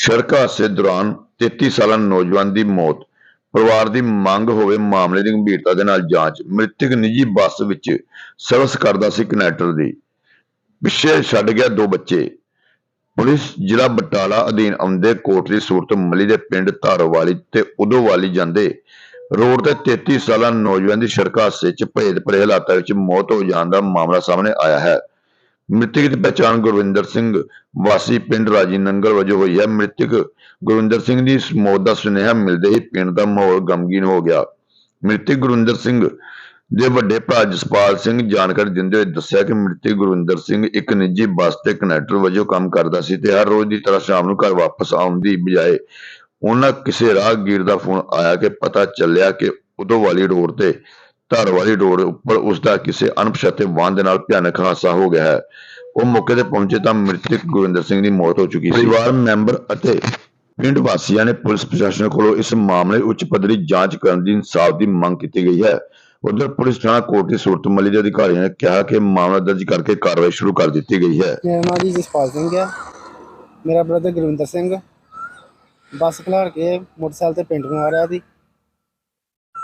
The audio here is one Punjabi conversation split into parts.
ਸੜਕ ਹਾਦਸੇ ਦੌਰਾਨ 33 ਸਾਲਾ ਨੌਜਵਾਨ ਦੀ ਮੌਤ, ਪਰਿਵਾਰ ਦੀ ਮੰਗ ਹੋਵੇ ਮਾਮਲੇ ਦੀ ਗੰਭੀਰਤਾ ਦੇ ਨਾਲ ਜਾਂਚ, ਮ੍ਰਿਤਕ ਨਿੱਜੀ ਬੱਸ ਵਿੱਚ ਸਰਵਿਸ ਕਰਦਾ ਸੀ ਕਨੈਕਟਰ ਦੀ। ਪਿੱਛੇ ਛੱਡ ਗਿਆ ਦੋ ਬੱਚੇ। ਪੁਲਿਸ ਜ਼ਿਲ੍ਹਾ ਬਟਾਲਾ ਅਧੀਨ ਆਉਂਦੇ ਕੋਟਲੀ ਸੂਰਤ ਮਲੀ ਦੇ ਪਿੰਡ ਧਾਰੋਵਾਲੀ ਤੇ ਉਦੋਵਾਲੀ ਜਾਂਦੇ ਰੋਡ ਤੇ 33 ਸਾਲਾ ਨੌਜਵਾਨ ਦੀ ਸੜਕ ਹਾਦਸੇ 'ਚ ਭੇਦ ਭਰੇ ਹਾਲਾਤਾਂ ਵਿੱਚ ਮੌਤ ਹੋ ਜਾਣ ਦਾ ਮਾਮਲਾ ਸਾਹਮਣੇ ਆਇਆ ਹੈ। ਮ੍ਰਿਤਕ ਦੀ ਪਛਾਣ ਗੁਰਵਿੰਦਰ ਸਿੰਘ ਵਾਸੀ ਪਿੰਡ ਰਾਜੀ ਨੰਗਲ ਵਜੋਂ ਹੋਈ ਹੈ। ਮ੍ਰਿਤਕ ਗੁਰਵਿੰਦਰ ਸਿੰਘ ਦੀ ਮੌਤ ਦਾ ਸੁਨੇਹਾ ਮਿਲਦੇ ਹੀ ਪਿੰਡ ਦਾ ਮਾਹੌਲ ਗਮਗੀਨ ਹੋ ਗਿਆ। ਮ੍ਰਿਤਕ ਗੁਰਵਿੰਦਰ ਸਿੰਘ ਦੇ ਵੱਡੇ ਭਰਾ ਜਸਪਾਲ ਸਿੰਘ ਜਾਣਕਾਰੀ ਦਿੰਦੇ ਹੋਏ ਦੱਸਿਆ ਕਿ ਮ੍ਰਿਤਕ ਗੁਰਵਿੰਦਰ ਸਿੰਘ ਇੱਕ ਨਿੱਜੀ ਬੱਸ ਤੇ ਕਨੈਕਟਰ ਵਜੋਂ ਕੰਮ ਕਰਦਾ ਸੀ ਤੇ ਹਰ ਰੋਜ਼ ਦੀ ਤਰ੍ਹਾਂ ਸ਼ਾਮ ਨੂੰ ਘਰ ਵਾਪਸ ਆਉਣ ਦੀ ਬਜਾਏ ਉਹਨਾਂ ਕਿਸੇ ਰਾਹਗੀਰ ਦਾ ਫੋਨ ਆਇਆ ਕਿ ਪਤਾ ਚੱਲਿਆ ਕਿ ਉਦੋਂ ਵਾਲੀ ਰੋਡ ਤੇ ਧਰਵਾਲੀ ਰੋਡ ਉੱਪਰ ਉਸ ਦਾ ਕਿਸੇ ਅਣਪਛਾਤੇ ਵਾਹਨ ਦੇ ਨਾਲ ਭਿਆਨਕ ਹਾਦਸਾ ਹੋ ਗਿਆ ਹੈ। ਉਹ ਮੌਕੇ ਤੇ ਪਹੁੰਚੇ ਤਾਂ ਮ੍ਰਿਤਕ ਗੁਰਵਿੰਦਰ ਸਿੰਘ ਦੀ ਮੌਤ ਹੋ ਚੁੱਕੀ ਸੀ। ਪਰਿਵਾਰ ਮੈਂਬਰ ਅਤੇ ਪਿੰਡ ਵਾਸੀਆਂ ਨੇ ਪੁਲਿਸ ਪ੍ਰਸ਼ਾਸਨ ਕੋਲੋਂ ਇਸ ਮਾਮਲੇ ਉੱਚ ਪੱਧਰੀ ਜਾਂਚ ਕਰਨ ਦੀ ਇਨਸਾਫ ਦੀ ਮੰਗ ਕੀਤੀ ਗਈ ਹੈ। ਉਧਰ ਪੁਲਿਸ ਥਾਣਾ ਕੋਟਲੀ ਸੂਰਤਮਲੀ ਦੇ ਅਧਿਕਾਰੀਆਂ ਨੇ ਕਿਹਾ ਕਿ ਮਾਮਲਾ ਦਰਜ ਕਰਕੇ ਕਾਰਵਾਈ ਸ਼ੁਰੂ ਕਰ ਦਿੱਤੀ ਗਈ ਹੈ। ਮੇਰਾ ਨਾਮ ਜੀ ਜਸਪਾਲ ਸਿੰਘ ਹੈ। ਮੇਰਾ ਬ੍ਰਦਰ ਗੁਰਵਿੰਦਰ ਸਿੰਘ। ਬੱਸ ਖਲਾਰ ਕੇ ਮੋਟਰਸਾਈਕਲ ਤੇ ਪਿੰਡ ਨੂੰ ਆ ਰਿਹਾ ਸੀ।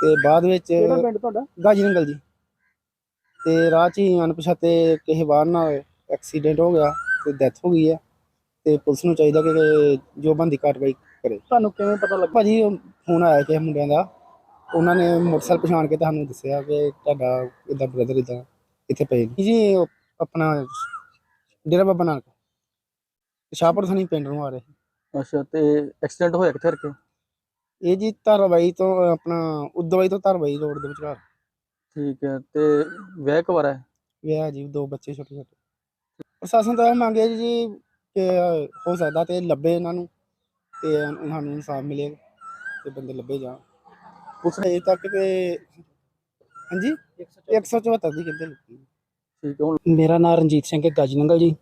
ਤੇ ਬਾਅਦ ਵਿੱਚ ਕਿਹੜਾ ਪਿੰਡ ਤੁਹਾਡਾ? ਗਾਜੀ ਨੰਗਲ ਜੀ। ਤੇ ਰਾਹ 'ਚ ਹੀ ਅਣਪਛਾਤੇ ਕਿਸੇ ਵਾਹਨ ਨਾਲ ਐਕਸੀਡੈਂਟ ਹੋ ਗਿਆ ਤੇ ਡੈਥ ਹੋ ਗਈ ਹੈ। ਤੇ ਪੁਲਿਸ ਨੂੰ ਚਾਹੀਦਾ ਕਿ ਜੋ ਬੰਦੀ ਕਾਰਵਾਈ ਕਰੇ। ਤੁਹਾਨੂੰ ਕਿਵੇਂ ਪਤਾ ਲੱਗਾ? ਭਾਜੀ ਫੋਨ ਆਇਆ ਕਿਸੇ ਮੁੰਡਿਆਂ ਦਾ। ਉਹਨਾਂ ਨੇ ਮੋਟਰਸਾਈਕਲ ਪਛਾਣ ਕੇ ਤੁਹਾਨੂੰ ਦੱਸਿਆ ਕਿ ਤੁਹਾਡਾ ਇਦਾਂ ਬ੍ਰਦਰ ਇਦਾਂ ਇੱਥੇ ਪਏ ਨੇ। ਜੀ ਆਪਣਾ ਡੇਰਾ ਬਾਬਾ ਨਾਨਕ। ਸ਼ਾਹਪੁਰ ਥਾਣੀ ਪਿੰਡ ਨੂੰ ਆ ਰਹੇ। ਸੀ। ਅੱਛਾ ਤੇ ਐਕਸੀਡੈਂਟ ਹੋਇਆ ਕਿੱਥੇ ਰਕੇ? ਇਹ ਜੀ ਧਾਰਾਵਾਈ ਤੋਂ ਆਪਣਾ ਉਦੋਵਾਈ ਤੋਂ ਧਾਰਾਵਾਈ ਰੋਡ ਦੇ ਵਿਚਕਾਰ। ਠੀਕ ਹੈ ਤੇ ਵਿਆਹ ਕਵਾਰਾ ਹੈ? ਵਿਆਹ ਜੀ ਦੋ ਬੱਚੇ ਛੋਟੇ ਛੋਟੇ। ਪ੍ਰਸ਼ਾਸਨ ਤੋਂ ਇਹ ਮੰਗਿਆ ਜੀ ਕਿ ਹੋ ਸਕਦਾ ਤੇ ਲੱਭੇ ਇਹਨਾਂ ਨੂੰ ਤੇ ਉਹਨਾਂ ਨੂੰ ਇਨਸਾਫ ਮਿਲੇ ਤੇ ਬੰਦੇ ਲੱਭੇ ਜਾਣ। ਪੁਲਿਸ ਅਜੇ ਤੱਕ ਤੇ ਹਾਂਜੀ? 174 ਦੀ ਕਹਿੰਦੇ ਲੱਗੀ ਠੀਕ ਹੈ ਹੁਣ ਮੇਰਾ ਨਾਮ ਰਣਜੀਤ ਸਿੰਘ ਹੈ ਗਾਜੀਨੰਗਲ ਜੀ।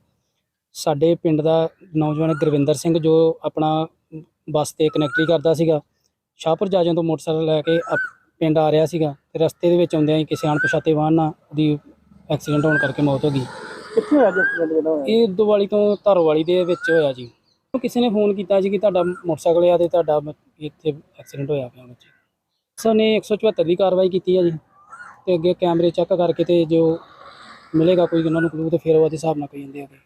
ਸਾਡੇ ਪਿੰਡ ਦਾ ਨੌਜਵਾਨ ਗੁਰਵਿੰਦਰ ਸਿੰਘ ਜੋ ਆਪਣਾ ਬੱਸ ਤੇ ਕਨੈਕਟਰੀ ਕਰਦਾ ਸੀਗਾ ਸ਼ਾਹਪੁਰ ਜਾਜੋਂ ਤੋਂ ਮੋਟਰਸਾਈਕਲ ਲੈ ਕੇ ਅਪ- ਪਿੰਡ ਆ ਰਿਹਾ ਸੀਗਾ ਤੇ ਰਸਤੇ ਦੇ ਵਿੱਚ ਆਉਂਦਿਆਂ ਹੀ ਕਿਸੇ ਅਣਪਛਾਤੇ ਵਾਹਨ ਨਾਲ ਦੀ ਐਕਸੀਡੈਂਟ ਹੋਣ ਕਰਕੇ ਮੌਤ ਹੋ ਗਈ। ਕਿੱਥੇ ਹੋਇਆ ਜੀ ਐਕਸੀਡੈਂਟ ਜਿਹੜਾ ਹੋਇਆ? ਇਹ ਦੁਵਾਲੀ ਤੋਂ ਧਰਵਾਲੀ ਦੇ ਵਿੱਚ ਹੋਇਆ ਜੀ। ਕਿਸੇ ਨੇ ਫੋਨ ਕੀਤਾ ਜੀ ਕਿ ਤੁਹਾਡਾ ਮੋਟਰਸਾਈਕਲ ਆ ਤੇ ਤੁਹਾਡਾ ਇੱਥੇ ਐਕਸੀਡੈਂਟ ਹੋਇਆ ਪਿਆ ਬੱਚੇ। ਸਰ ਨੇ 174 ਦੀ ਕਾਰਵਾਈ ਕੀਤੀ ਹੈ ਜੀ। ਤੇ ਅੱਗੇ ਕੈਮਰੇ ਚੈੱਕ ਕਰਕੇ ਤੇ ਜੋ ਮਿਲੇਗਾ ਕੋਈ ਉਹਨਾਂ ਨੂੰ ਕਲੂ ਤੇ ਫਿਰ ਉਹਦੇ ਹਿਸਾਬ ਨਾਲ ਕੋਈ ਜਾਂਦੇ ਅੱਗੇ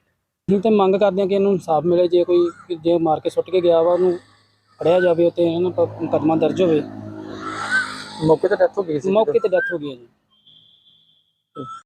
ਅਸੀਂ ਤੇ ਮੰਗ ਕਰਦੇ ਹਾਂ ਕਿ ਇਹਨੂੰ ਇਨਸਾਫ ਮਿਲੇ। ਜੇ ਕੋਈ ਜੇ ਮਾਰ ਕੇ ਸੁੱਟ ਕੇ ਗਿਆ ਵਾ ਉਹਨੂੰ ਫੜਿਆ ਜਾਵੇ ਉੱਤੇ ਇਹਨਾਂ ਪਰ ਮੁਕੱਦਮਾ ਦਰਜ ਹੋਵੇ। ਮੌਕੇ ਤੇ ਡੈਥ ਹੋ ਗਈ ਸੀ। ਮੌਕੇ ਤੇ ਡੈਥ ਹੋ ਗਈ ਹੈ ਜੀ।